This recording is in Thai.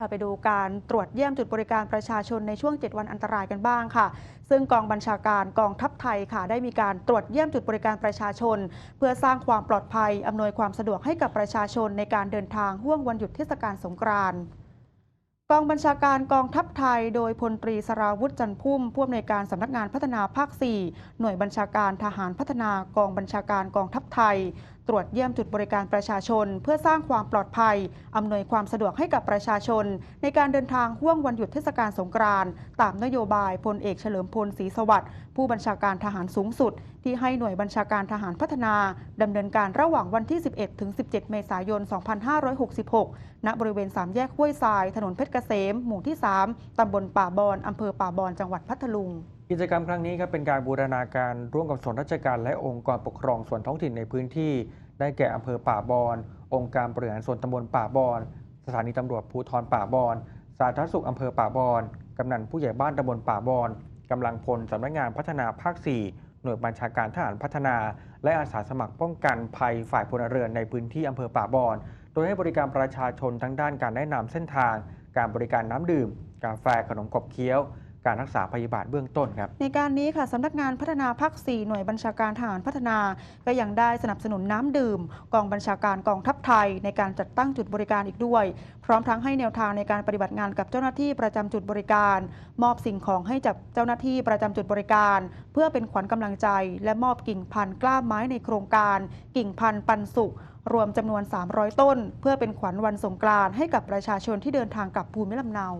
ไปดูการตรวจเยี่ยมจุดบริการประชาชนในช่วง 7 วันอันตรายกันบ้างค่ะ ซึ่งกองบัญชาการกองทัพไทยค่ะ ได้มีการตรวจเยี่ยมจุดบริการประชาชน เพื่อสร้างความปลอดภัย อำนวยความสะดวกให้กับประชาชนในการเดินทางห่วงวันหยุดเทศกาลสงกรานต์กองบัญชาการกองทัพไทย โดยพลตรีสราวุฒิจันพุ่มผู้อำนวยการสำนักงานพัฒนาภาค 4 หน่วยบัญชาการทหารพัฒนากองบัญชาการกองทัพไทย ตรวจเยี่ยมจุดบริการประชาชน เพื่อสร้างความปลอดภัย อำนวยความสะดวกให้กับประชาชน ในการเดินทางห่วงวันหยุดเทศกาลสงกรานต์ตามนโยบายพลเอกเฉลิมพลศรีสวัสดิ์ผู้บัญชาการทหารสูงสุด ที่ให้หน่วยบัญชาการทหารพัฒนาดำเนินการระหว่างวันที่ 11 ถึง 17 เมษายน 2566 ณ บริเวณ 3 แยกห้วยทราย ถนนเพชรเกษม หมู่ที่ 3 ตำบลป่าบอนอำเภอป่าบอน จังหวัดพัทลุง กิจกรรมครั้งนี้ครับเป็นการบูรณาการร่วมกับส่วนราชการและองค์กรปกครองส่วนท้องถิ่นในพื้นที่ ได้แก่อำเภอป่าบอน องค์การบริหารส่วนตำบลป่าบอน สถานีตำรวจภูธรป่าบอน สาธารณสุขอำเภอป่าบอน กำนันผู้ใหญ่บ้านตำบลป่าบอนกำลังพลสำนักงานพัฒนาภาค 4 หน่วยบัญชาการทหารพัฒนา และอาสาสมัครป้องกันภัยฝ่ายพลเรือนในพื้นที่อำเภอป่าบอน โดยให้บริการประชาชนทั้งด้านการแนะนำเส้นทาง การบริการน้ำดื่ม กาแฟขนมกบเคี้ยว การรักษาพยาบาทเบื้องต้นครับ ในการนี้ค่ะสำนักงานพัฒนาภาค 4 หน่วยบัญชาการทหารพัฒนา ก็ยังได้สนับสนุนน้ำดื่ม กองบัญชาการกองทัพไทย ในการจัดตั้งจุดบริการอีกด้วย พร้อมทั้งให้แนวทางในการปฏิบัติงานกับเจ้าหน้าที่ประจำจุดบริการ มอบสิ่งของให้กับเจ้าหน้าที่ประจำจุดบริการ เพื่อเป็นขวัญกำลังใจ และมอบกิ่งพันธุ์กล้าไม้ในโครงการ กิ่งพันธุ์ปันสุขรวมจำนวน 300 ต้น เพื่อเป็นขวัญวันสงกรานต์ให้กับประชาชนที่เดินทางกลับภูมิลำเนา